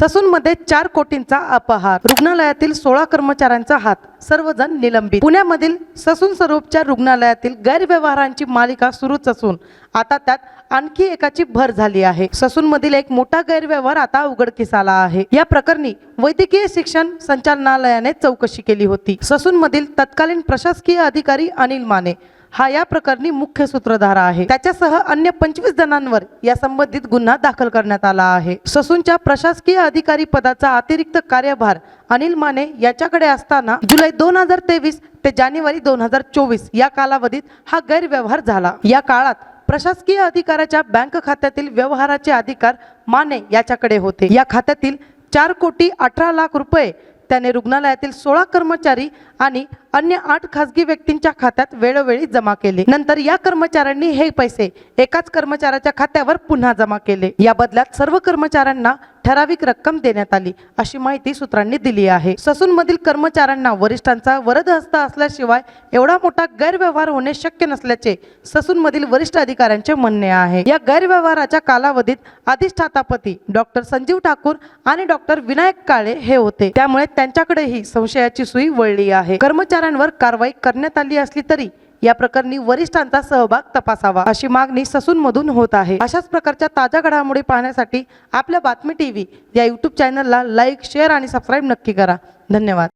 ससूनमध्ये चार कोटींचा अपहार. रुग्णालयातील सोळा कर्मचाऱ्यांचा हात सर्वजण निलंबित. पुण्यामधील ससून स्वरूपच्या रुग्णालयातील गैरव्यवहारांची मालिका सुरूच असून आता त्यात आणखी एकाची भर झाली आहे. ससूनमधील एक मोठा गैरव्यवहार आता उघडकीस आला आहे. या प्रकरणी वैद्यकीय शिक्षण संचालनालयाने चौकशी केली होती. ससूनमधील तत्कालीन प्रशासकीय अधिकारी अनिल माने हा या प्रकरणी मुख्य सूत्रधार आहे. त्याच्यासह अन्य पंचवीस जणांवर या संबंधित गुन्हा दाखल करण्यात आला आहे. ससूनच्या प्रशासकीय अधिकारी पदाचा अतिरिक्त कार्यभार अनिल माने याच्याकडे असताना जुलै दोन हजार तेवीस ते जानेवारी दोन हजार चोवीस या कालावधीत हा गैरव्यवहार झाला. या काळात प्रशासकीय अधिकाऱ्याच्या बँक खात्यातील व्यवहाराचे अधिकार माने याच्याकडे होते. या खात्यातील चार कोटी अठरा लाख रुपये त्याने रुग्णालयातील सोळा कर्मचारी आणि अन्य आठ खासगी व्यक्तींच्या खात्यात वेळोवेळी जमा केले. नंतर या कर्मचाऱ्यांनी हे पैसे एकाच कर्मचाऱ्याच्या खात्यावर पुन्हा जमा केले. या बदल्यात सर्व कर्मचाऱ्यांना ठराविक रक्कम देण्यात आली अशी माहिती सूत्रांनी दिली आहे. ससून मधील कर्मचाऱ्यांना वरिष्ठांचा वरदहस्त असल्याशिवाय एवढा मोठा गैरव्यवहार होणे शक्य नसल्याचे ससून मधील वरिष्ठ अधिकाऱ्यांचे म्हणणे आहे. या गैरव्यवहाराच्या कालावधीत अधिष्ठातापती डॉक्टर संजीव ठाकूर आणि डॉक्टर विनायक काळे हे होते. त्यामुळे त्यांच्याकडेही संशयाची सुई वळली आहे. कर्मचारी कर्मचाऱ्यांवर कारवाई करण्यात आली असली तरी या प्रकरणी वरिष्ठांचा सहभाग तपासावा अशी मागणी ससून मधून होत आहे. अशाच प्रकारच्या ताज्या घडामोडी पाहण्यासाठी आपल्या बातमी टीव्ही या युट्यूब चॅनलला लाईक शेअर आणि सबस्क्राईब नक्की करा. धन्यवाद.